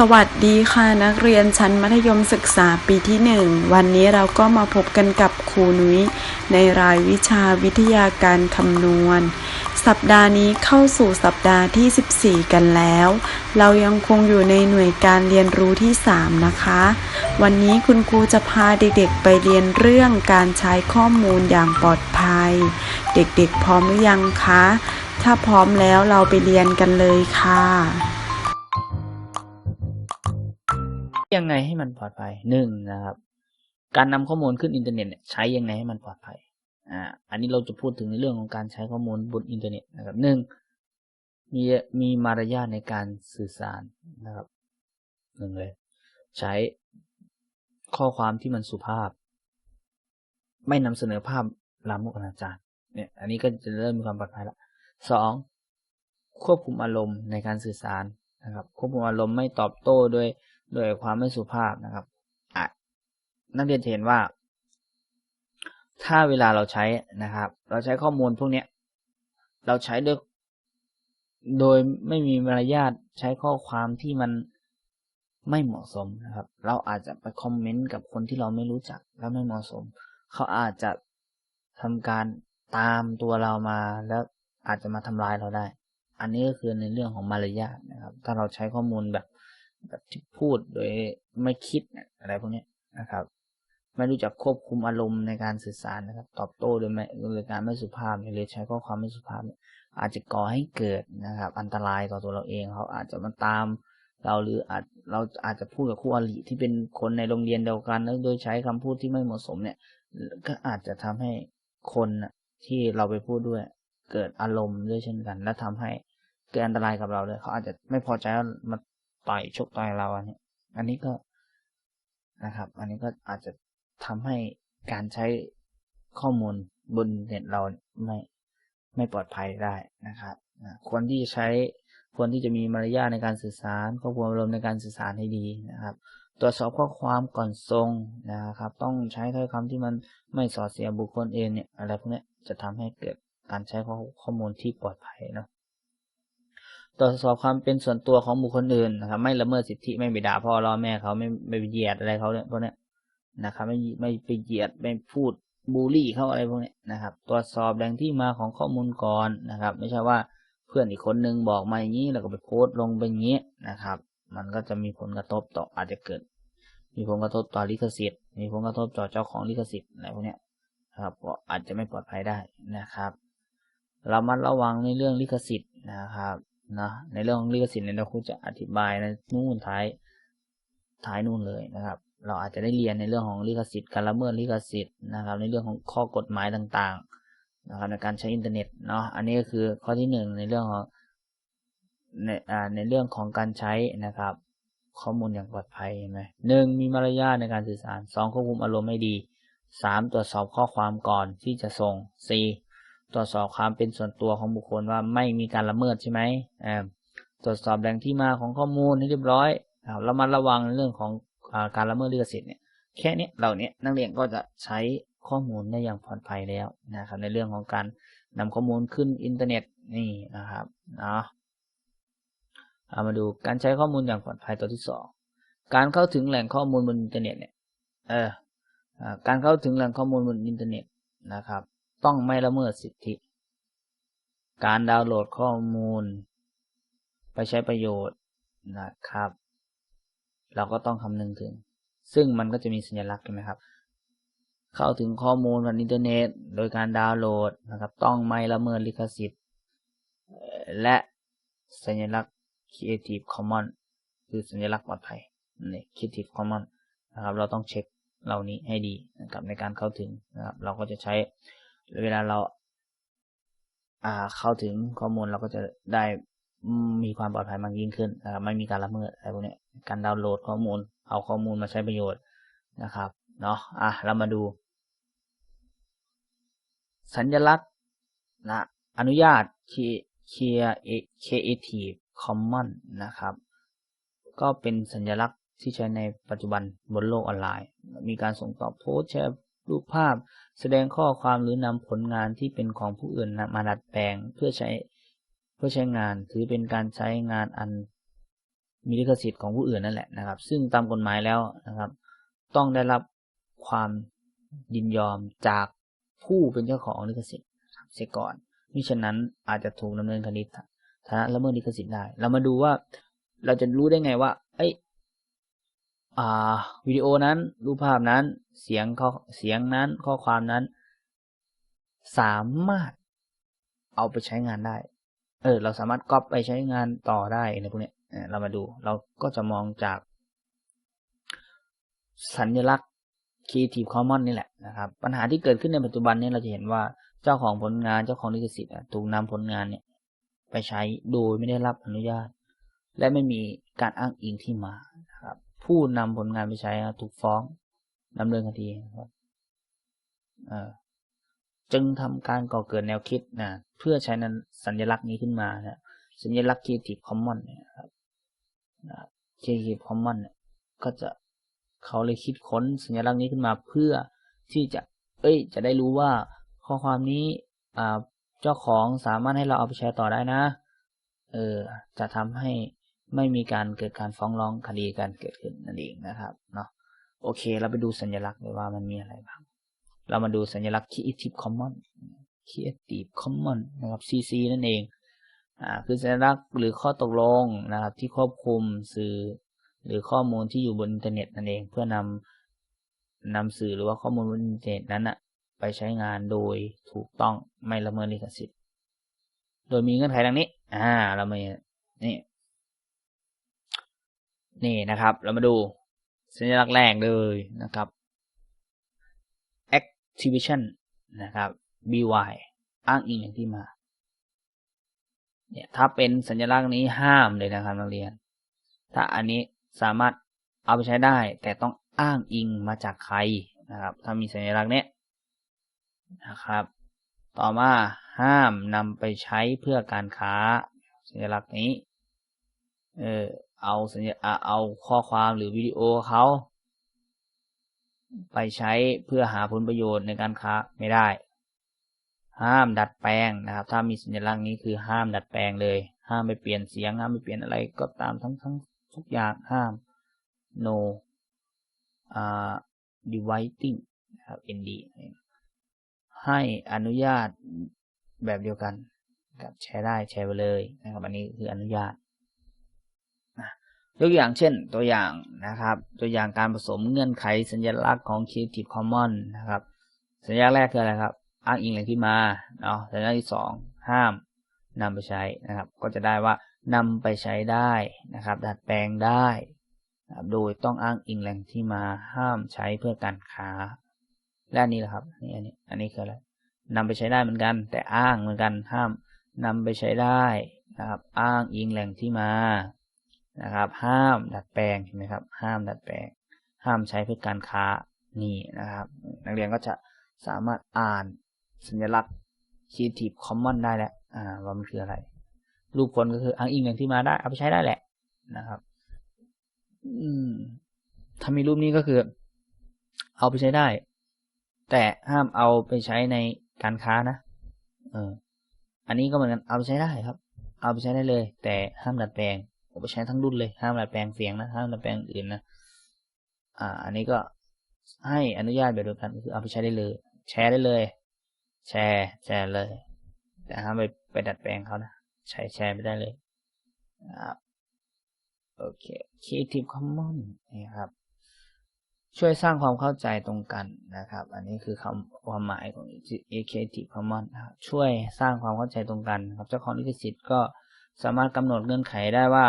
สวัสดีค่ะนักเรียนชั้นมัธยมศึกษาปีที่ 1 วันนี้เราก็มาพบกันกับครูนุ้ยในรายวิชาวิทยาการคำนวณ สัปดาห์นี้เข้าสู่สัปดาห์ที่ 14 กันแล้ว เรายังคงอยู่ในหน่วยการเรียนรู้ที่ 3 นะคะ วันนี้คุณครูจะพาเด็กๆไปเรียนเรื่องการใช้ข้อมูลอย่างปลอดภัย เด็กๆพร้อมหรือยังคะ ถ้าพร้อมแล้วเราไปเรียนกันเลยค่ะ ยังไงให้มันปลอดภัยหนึ่งนะครับ การนำข้อมูลขึ้นอินเทอร์เน็ตใช้ยังไงให้มันปลอดภัยอ่าอันนี้เราจะพูดถึงในเรื่องของการใช้ข้อมูลบนอินเทอร์เน็ตนะครับหนึ่งมีมีมารยาทในการสื่อสารนะครับหนึ่งเลย ใช้ข้อความที่มันสุภาพ ไม่นำเสนอภาพลามกอนาจารเนี่ย อันนี้ก็จะเริ่มมีความปลอดภัยละสองควบคุมอารมณ์ในการสื่อสารนะครับ ควบคุมอารมณ์ไม่ตอบโต้ด้วย โดยความไม่สุภาพนะครับนักเรียนจะเห็นว่า ถ้าเวลาเราใช้นะครับ เราใช้ข้อมูลพวกเนี้ยเราใช้ด้วยโดยไม่มีมารยาทใช้ข้อความที่มันไม่เหมาะสมนะครับ เราอาจจะไปคอมเมนต์กับคนที่เราไม่รู้จักแล้วไม่เหมาะสม เขาอาจจะทำการตามตัวเรามาแล้วอาจจะมาทำลายเราได้ อันนี้ก็คือในเรื่องของมารยาทนะครับ ถ้าเราใช้ข้อมูลแบบ แบบที่พูดโดยไม่คิดอะไรพวกนี้นะครับ ไม่รู้จักควบคุมอารมณ์ในการสื่อสารนะครับ ตอบโต้โดยไม่โดยการไม่สุภาพหรือใช้ข้อความไม่สุภาพ อาจจะก่อให้เกิดนะครับ อันตรายต่อตัวเราเองเขาอาจจะมาตามเราหรืออาจเราอาจจะพูดกับคู่อริที่เป็นคนในโรงเรียนเดียวกันแล้วโดยใช้คำพูดที่ไม่เหมาะสมเนี่ย ก็อาจจะทำให้คนที่เราไปพูดด้วย เกิดอารมณ์ด้วยเช่นกัน และทำให้เกิดอันตรายกับเราเลยเขาอาจจะไม่พอใจมา ต่อยชกต่อยเราอันนี้อันนี้ก็นะครับ อันนี้ก็อาจจะทำให้การใช้ข้อมูลบนเน็ตเราไม่ไม่ปลอดภัยได้นะครับควรที่จะใช้ควรที่จะมีมารยาทในการสื่อสารควบคุมอารมณ์ในการสื่อสารให้ดีนะครับ ตรวจสอบข้อความก่อนส่งนะครับ ต้องใช้ถ้อยคำที่มันไม่ส่อเสียบุคคลเองเนี่ยอะไรพวกนี้จะทำให้เกิดการใช้ข้อข้อมูลที่ปลอดภัยเนาะ ตรวจสอบความเป็นส่วนตัวของบุคคลอื่นนะครับ ไม่ละเมิดสิทธิไม่ไปด่าพ่อรอแม่เขาไม่ไม่ไปเหยียดอะไรเขาเนี่ยพวกนี้นะครับ ไม่ไม่ไปเหยียดไม่พูดบูลลี่เขาอะไรพวกนี้นะครับ ตรวจสอบแหล่งที่มาของข้อมูลก่อนนะครับ ไม่ใช่ว่าเพื่อนอีกคนนึงบอกมาอย่างนี้แล้วก็ไปโพสต์ลงไปอย่างนี้นะครับ มันก็จะมีผลกระทบต่ออาจจะเกิด มีผลกระทบต่อลิขสิทธิ์ มีผลกระทบต่อเจ้าของลิขสิทธิ์อะไรพวกนี้ครับก็อาจจะไม่ปลอดภัยได้นะครับ เรามาระวังในเรื่องลิขสิทธิ์นะครับ นะในเรื่องของลิขสิทธิ์เนี่ยเราคงจะอธิบายในนู่นท้ายท้ายนู่นเลยนะครับ เราอาจจะได้เรียนในเรื่องของลิขสิทธิ์การละเมิดลิขสิทธิ์นะครับ ในเรื่องของข้อกฎหมายต่างๆนะครับในการใช้อินเทอร์เน็ตเนาะอันนี้ก็คือข้อที่หนึ่งในเรื่องของในอ่าในเรื่องของการใช้นะครับ ข้อมูลอย่างปลอดภัยเห็นไหมหนึ่งมีมารยาทในการสื่อสารสองควบคุมอารมณ์ให้ดีสามตรวจสอบข้อความก่อนที่จะส่งสี่ ตรวจสอบความเป็นส่วนตัวของบุคคลว่าไม่มีการละเมิดใช่ไหมตรวจสอบแหล่งที่มาของข้อมูลให้เรียบร้อยเรามาระวังในเรื่องของอการละเมิดลิขสิทธิ์เนี่ยแค่นี้เราเนี้ยนักเรียนก็จะใช้ข้อมูลได้อย่างปลอดภัยแล้วนะครับในเรื่องของการนำข้อมูลขึ้นอินเทอร์เน็ตนี่นะครับเนาะเอามาดูการใช้ข้อมูลอย่างปลอดภัยตัวที่สองการเข้าถึงแหล่งข้อมูลบนอินเทอร์เน็ตเนี่ยเออการเข้าถึงแหล่งข้อมูลบนอินเทอร์เน็ตนะครับ ต้องไม่ละเมิดสิทธิ การดาวน์โหลดข้อมูล ไปใช้ประโยชน์นะครับ เราก็ต้องคำนึงถึง ซึ่งมันก็จะมีสัญลักษณ์ใช่ไหมครับ เข้าถึงข้อมูลบนอินเทอร์เน็ต โดยการดาวน์โหลดนะครับ ต้องไม่ละเมิดลิขสิทธิ์ และสัญลักษณ์ Creative Commons คือสัญลักษณ์ปลอดภัยนี่ Creative Commons นะครับ เราต้องเช็คเหล่านี้ให้ดีนะครับในการเข้าถึงนะครับ เราก็จะใช้ เวลาเรา อ่าเข้าถึงข้อมูลเราก็จะได้มีความปลอดภัยมากยิ่งขึ้นนะครับไม่มีการละเมิดอะไรพวกนี้การดาวน์โหลดข้อมูล เอาข้อมูลมาใช้ประโยชน์นะครับเนาะอะเรามาดู สัญลักษณ์นะอนุญาต Creative Commons นะครับ ก็เป็นสัญลักษณ์ที่ใช้ในปัจจุบันบนโลกออนไลน์ มีการส่งต่อโพสแชร์ รูปภาพ แสดงข้อความหรือนำผลงานที่เป็นของผู้อื่นมาดัดแปลงเพื่อใช้เพื่อใช้งานถือเป็นการใช้งานอันมีลิขสิทธิ์ของผู้อื่นนั่นแหละนะครับ ซึ่งตามกฎหมายแล้วนะครับ ต้องได้รับความยินยอมจากผู้เป็นเจ้าของลิขสิทธิ์เสียก่อนมิฉะนั้นอาจจะถูกดำเนินคดีฐานะละเมิดลิขสิทธิ์ได้ เรามาดูว่าเราจะรู้ได้ไงว่า เอ้ยอ่า วิดีโอนั้นรูปภาพนั้นเสียงข้อเสียงนั้นข้อความนั้น สามารถเอาไปใช้งานได้ เออ เราสามารถก๊อปไปใช้งานต่อได้ในพวกนี้เรามาดู เราก็จะมองจากสัญลักษณ์ Creative Commons นี่แหละนะครับ ปัญหาที่เกิดขึ้นในปัจจุบันนี้เราจะเห็นว่าเจ้าของผลงานเจ้าของลิขสิทธิ์ถูกนำผลงานเนี่ย ไปใช้โดยไม่ได้รับอนุญาต และไม่มีการอ้างอิงที่มานะครับ ผู้นำผลงานไปใช้ถูกฟ้องดำเนินคดีครับจึงทำการก่อเกิดแนวคิดนะเพื่อใช้นั้นสัญลักษณ์นี้ขึ้นมานะสัญลักษณ์ Creative Commons นี่ยครับนะ Creative Commons ก็จะเขาเลยคิดค้นสัญลักษณ์นี้ขึ้นมาเพื่อที่จะ เอ้ย จะได้รู้ว่าข้อความนี้อ่าเจ้าของสามารถให้เราเอาไปแชร์ต่อได้นะ เออ จะทำให้ ไม่มีการเกิดการฟ้องร้องคดีการเกิดขึ้นนั่นเองนะครับเนาะโอเค เราไปดูสัญลักษณ์เลยว่ามันมีอะไรบ้าง เรามาดูสัญลักษณ์ Creative Commons Creative Commons นะครับ CC นั่นเองอ่าคือสัญลักษณ์หรือข้อตกลงนะครับ ที่ควบคุมสื่อหรือข้อมูลที่อยู่บนอินเทอร์เน็ตนั่นเองเพื่อนำนำสื่อหรือว่าข้อมูลบนอินเทอร์เน็ตนั้นอะไปใช้งานโดยถูกต้องไม่ละเมิดลิขสิทธิ์ โดยมีเงื่อนไขดังนี้ อ่า เรามานี่ นี่นะครับ เรามาดูสัญลักษณ์แรกเลยนะครับ Activation นะครับ by อ้างอิงอย่างที่มา เนี่ยถ้าเป็นสัญลักษณ์นี้ห้ามเลยนะครับนักเรียน ถ้าอันนี้สามารถเอาไปใช้ได้ แต่ต้องอ้างอิงมาจากใครนะครับ ถ้ามีสัญลักษณ์เนี้ยนะครับ ต่อมาห้ามนำไปใช้เพื่อการค้า สัญลักษณ์นี้ เออ เอาสัญญาเอาข้อความหรือวิดีโอเขาไปใช้เพื่อหาผลประโยชน์ในการค้าไม่ได้ ห้ามดัดแปลงนะครับ ถ้ามีสัญลักษณ์นี้คือห้ามดัดแปลงเลย ห้ามไปเปลี่ยนเสียงห้ามไปเปลี่ยนอะไรก็ตามทั้งทั้งทุกอย่างห้าม no อ่า dividing นะครับ nd ให้อนุญาตแบบเดียวกันกับแชร์ได้แชร์ไปเลยนะครับอันนี้คืออนุญาต ยกอย่างเช่นตัวอย่างนะครับ ตัวอย่างการผสมเงื่อนไขสัญลักษณ์ของ Creative Commons นะครับ สัญลักษณ์แรกคืออะไรครับ อ้างอิงแหล่งที่มาเนาะสัญลักษณ์ที่สองห้ามนำไปใช้นะครับ ก็จะได้ว่านำไปใช้ได้นะครับ ดัดแปลงได้โดยต้องอ้างอิงแหล่งที่มาห้ามใช้เพื่อการค้า และนี่แหละครับนี่อันนี้อันนี้คืออะไรนำไปใช้ได้เหมือนกัน แต่อ้างเหมือนกันห้ามนำไปใช้ได้นะครับ อ้างอิงแหล่งที่มา นะครับ ห้ามดัดแปลงเห็นไหมครับ ห้ามดัดแปลง ห้ามใช้เพื่อการค้านี่นะครับ นักเรียนก็จะสามารถอ่านสัญลักษณ์ Creative Commons ได้แล้วอ่าว่ามันคืออะไร รูปคนก็คืออ้างอิงแหล่งที่มาได้ เอาไปใช้ได้แหละนะครับ อืมถ้ามีรูปนี้ก็คือ เอาไปใช้ได้ แต่ห้ามเอาไปใช้ในการค้านะเอออันนี้ก็เหมือนกันเอาไปใช้ได้ครับ เอาไปใช้ได้เลย แต่ห้ามดัดแปลง เอาไปใช้ทั้งรุ่นเลยห้ามดัดแปลงเสียงนะห้ามดัดแปลงอื่นนะอ่า อันนี้ก็ให้อนุญาตแบบเดียวกันคือเอาไปใช้ได้เลย แชร์ได้เลย แชร์แชร์เลย แต่ห้ามไปไปดัดแปลงเขานะใช้แชร์ไม่ได้เลยครับโอเค Creative Commons นี่ครับ ช่วยสร้างความเข้าใจตรงกันนะครับ อันนี้คือคำความหมายของ Creative Commons นะครับช่วยสร้างความเข้าใจตรงกันครับเจ้าของลิขสิทธิ์ก็ สามารถกำหนดเงื่อนไขได้ว่า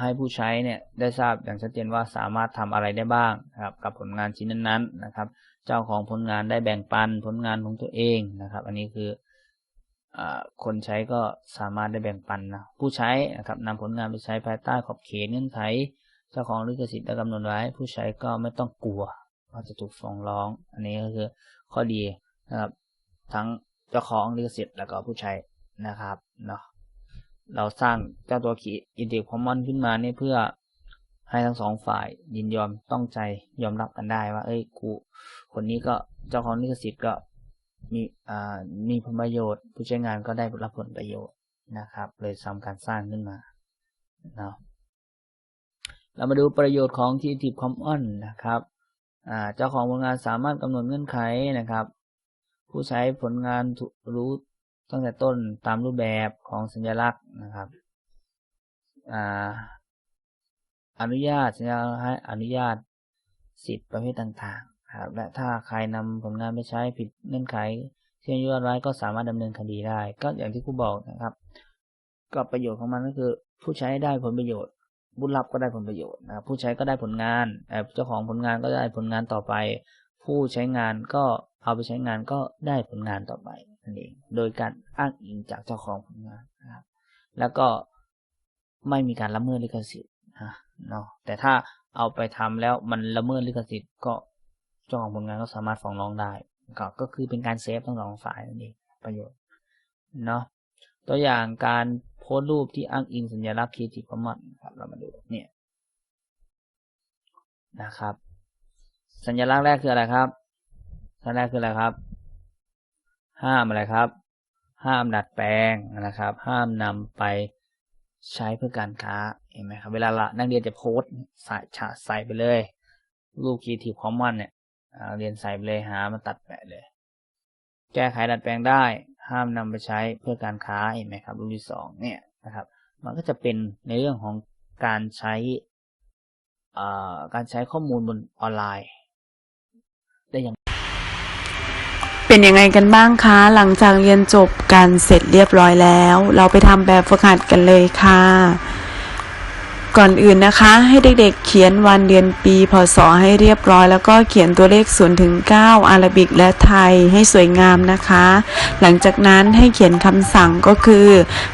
ให้ผู้ใช้เนี่ยได้ทราบอย่างชัดเจนว่าสามารถทำอะไรได้บ้างครับ กับผลงานชิ้นนั้นๆนะครับ เจ้าของผลงานได้แบ่งปันผลงานของตัวเองนะครับ อันนี้คือคนใช้ก็สามารถได้แบ่งปันนะผู้ใช้นะครับนำผลงานไปใช้ภายใต้ขอบเขตเงื่อนไข เจ้าของลิขสิทธิ์ได้กำหนดไว้ ผู้ใช้ก็ไม่ต้องกลัวว่าจะถูกฟ้องร้อง อันนี้ก็คือข้อดีนะครับ ทั้งเจ้าของลิขสิทธิ์แล้วก็ผู้ใช้นะครับเนาะ เราสร้างเจ้าตัวขีอินเดียคอมมอนขึ้นมาเนี่ยเพื่อให้ทั้งสองฝ่ายยินยอมต้องใจยอมรับกันได้ว่า เอ้ยกูคนนี้ก็เจ้าของลิขสิทธิ์ก็มีอ่ามีผลประโยชน์ ผู้ใช้งานก็ได้รับผลประโยชน์นะครับ เลยทำการสร้างขึ้นมาเนาะเรามาดูประโยชน์ของ Creative Commons นะครับเจ้าของผลงานสามารถกำหนดเงื่อนไขนะครับ ผู้ใช้ผลงานรู้ ตั้งแต่ต้นตามรูปแบบของสัญลักษณ์นะครับอนุญาตสัญญาให้อนุญาตสิทธิประเภทต่างๆครับและถ้าใครนำผลงานไปใช้ผิดเงื่อนไขที่อนุญาตไว้ก็สามารถดำเนินคดีได้ ก็อย่างที่ครูบอกนะครับ ก็ประโยชน์ของมันก็คือ ผู้ใช้ได้ผลประโยชน์ผู้รับก็ได้ผลประโยชน์นะครับผู้ใช้ก็ได้ผลงานเจ้าของผลงานก็ได้ผลงานต่อไป ผู้ใช้งานก็เอาไปใช้งานก็ได้ผลงานต่อไป นั่นเอง โดยการอ้างอิงจากเจ้าของผลงานนะครับ แล้วก็ไม่มีการละเมิดลิขสิทธิ์นะเนาะแต่ถ้าเอาไปทำแล้วมันละเมิดลิขสิทธิ์ก็เจ้าของผลงานก็สามารถฟ้องร้องได้ ก็ก็คือเป็นการเซฟทั้งสองฝ่ายนั่นเองประโยชน์เนาะตัวอย่างการโพสต์รูปที่อ้างอิงสัญลักษณ์ Creative Commons ครับเรามาดูเนี่ยนะครับ สัญลักษณ์แรกคืออะไรครับสัญลักษณ์แรกคืออะไรครับ ห้ามอะไรครับ ห้ามดัดแปลงนะครับ ห้ามนำไปใช้เพื่อการค้าเห็นไหมครับ เวลาละนักเรียนจะโพสต์ใส่ฉะใส่ไปเลย รูป Creative Commons เนี่ยเรียนใส่ไปเลยหามาตัดแปะเลย แก้ไขดัดแปลงได้ ห้ามนำไปใช้เพื่อการค้าเห็นไหมครับ รูปที่สองเนี่ยนะครับ มันก็จะเป็นในเรื่องของการใช้การใช้ข้อมูลบนออนไลน์ ได้อย่าง เป็นยังไงกันบ้างคะ หลังจากเรียนจบกันเสร็จเรียบร้อยแล้ว เราไปทำแบบฝึกหัดกันเลยค่ะ ก่อนอื่นนะคะ ให้เด็กๆเขียนวันเดือนปีพศให้เรียบร้อย แล้วก็เขียนตัวเลข0ถึง9อารบิกและไทยให้สวยงามนะคะ หลังจากนั้นให้เขียนคำสั่งก็คือ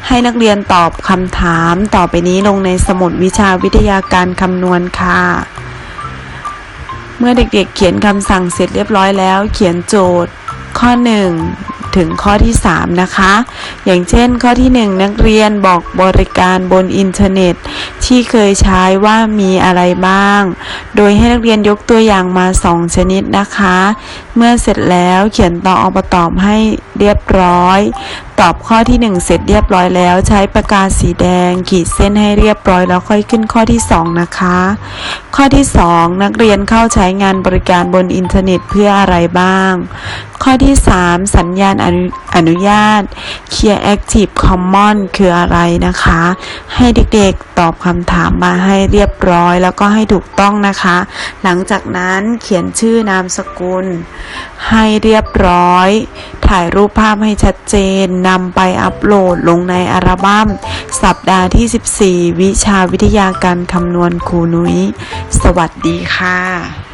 ให้นักเรียนตอบคำถามต่อไปนี้ลงในสมุดวิชาวิทยาการคำนวณค่ะเมื่อเด็กๆเขียนคำสั่งเสร็จเรียบร้อยแล้ว เขียนโจทย์ ข้อ 1 ถึงข้อที่ 3 นะคะ อย่างเช่นข้อที่ 1 นักเรียนบอกบริการบนอินเทอร์เน็ต ที่เคยใช้ว่ามีอะไรบ้าง โดยให้นักเรียนยกตัวอย่างมา 2 ชนิดนะคะ เมื่อเสร็จแล้วเขียนต่อออามาตอบให้เรียบร้อยตอบข้อที่ 1 เสร็จเรียบร้อยแล้ว ใช้ปากกาสีแดง ขีดเส้นให้เรียบร้อยแล้วค่อยขึ้นข้อที่ 2 นะคะ ข้อที่ 2 นักเรียนเข้าใช้งานบริการบนอินเทอร์เน็ตเพื่ออะไรบ้าง ข้อที่ 3 สัญญาณอนุอนุญาต Clear Active Common คืออะไรนะคะ ให้เด็กๆตอบคำถามมาให้เรียบร้อยแล้วก็ให้ถูกต้องนะคะ หลังจากนั้นเขียนชื่อนามสกุล ให้เรียบร้อยถ่ายรูปภาพให้ชัดเจนนำไปอัปโหลดลงในอัลบั้ม สัปดาห์ที่ 14 วิชาวิทยาการคำนวณครูนุ้ย สวัสดีค่ะ